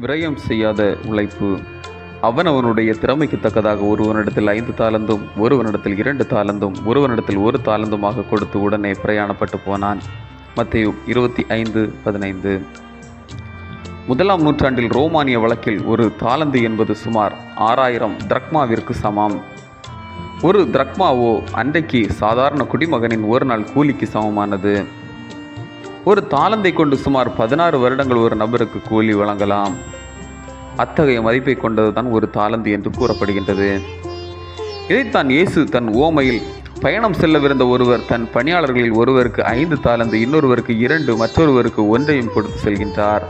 விரயம் செய்யாத உழைப்பு. அவன் அவனுடைய திறமைக்கு தக்கதாக ஒருவனிடத்தில் ஐந்து தாளந்தும் ஒருவனிடத்தில் இரண்டு தாளந்தும் ஒருவனிடத்தில் ஒரு தாளந்துமாக கொடுத்து உடனே பிரயாணப்பட்டு போனான். மத்திய இருபத்தி ஐந்து பதினைந்து. முதலாம் நூற்றாண்டில் ரோமானிய வழக்கில் ஒரு தாளந்து என்பது சுமார் ஆறாயிரம் திரக்மாவிற்கு சமம். ஒரு திரக்மாவோ அன்றைக்கு சாதாரண குடிமகனின் ஒரு நாள் கூலிக்கு சமமானது. ஒரு தாளந்தை கொண்டு சுமார் பதினாறு வருடங்கள் ஒரு நபருக்கு கூலி வழங்கலாம். அத்தகைய மதிப்பை கொண்டதுதான் ஒரு தாளந்து என்று கூறப்படுகின்றது. இதைத்தான் இயேசு தன் ஓமையில் பயணம் செல்லவிருந்த ஒருவர் தன் பணியாளர்களில் ஒருவருக்கு ஐந்து தாளந்து இன்னொருவருக்கு இரண்டு மற்றொருவருக்கு ஒன்றையும் கொடுத்து செல்கின்றார்.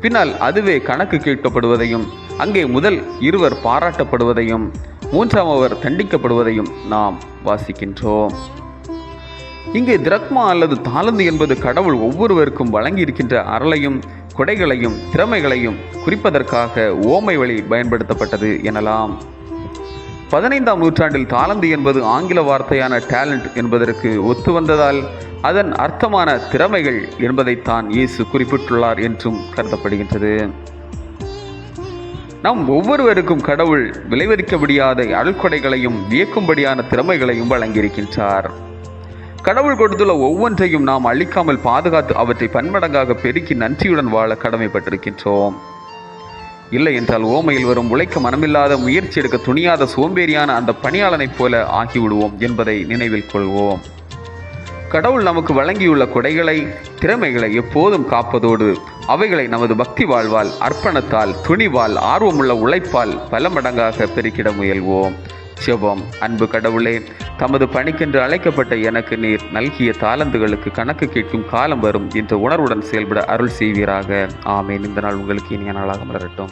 பின்னால் அதுவே கணக்கு கேட்கப்படுவதையும் அங்கே முதல் இருவர் பாராட்டப்படுவதையும் மூன்றாம் அவர் தண்டிக்கப்படுவதையும் நாம் வாசிக்கின்றோம். இங்கே திரக்மா அல்லது தாளந்து என்பது கடவுள் ஒவ்வொருவருக்கும் வழங்கியிருக்கின்ற அருளையும் கொடைகளையும் திறமைகளையும் குறிப்பதற்காக ஓமை வழி பயன்படுத்தப்பட்டது எனலாம். பதினைந்தாம் நூற்றாண்டில் தாளந்து என்பது ஆங்கில வார்த்தையான டேலண்ட் என்பதற்கு ஒத்து வந்ததால் அதன் அர்த்தமான திறமைகள் என்பதைத்தான் இயேசு குறிப்பிட்டுள்ளார் என்றும் கருதப்படுகின்றது. நம் ஒவ்வொருவருக்கும் கடவுள் விளைவிக்க முடியாத அழுக்கொடைகளையும் வியக்கும்படியான திறமைகளையும் வழங்கியிருக்கின்றார். கடவுள் கொடுத்துள்ள ஒவ்வொன்றையும் நாம் அழிக்காமல் பாதுகாத்து அவற்றை பன்மடங்காக பெருக்கி நன்றியுடன் வாழ கடமைப்பட்டிருக்கின்றோம். இல்லை என்றால் ஓமையில் வரும் உழைக்க மனமில்லாத முயற்சி எடுக்க துணியாத சோம்பேறியான அந்த பணியாளனைப் போல ஆகிவிடுவோம் என்பதை நினைவில் கொள்வோம். கடவுள் நமக்கு வழங்கியுள்ள கொடைகளை திறமைகளை எப்போதும் காப்பதோடு அவைகளை நமது பக்தி வாழ்வால் அர்ப்பணத்தால் துணிவால் ஆர்வமுள்ள உழைப்பால் பல மடங்காக பெருக்கிட முயல்வோம். சிவம் அன்பு கடவுளே தமது பணிக்கென்று அழைக்கப்பட்ட எனக்கு நீர் நல்கிய தாளந்துகளுக்கு கணக்கு கேட்கும் காலம் வரும் என்ற உணர்வுடன் செயல்பட அருள் செய்வீராக. ஆமேன். இந்த நாள் உங்களுக்கு இனிய நாளாக மலரட்டும்.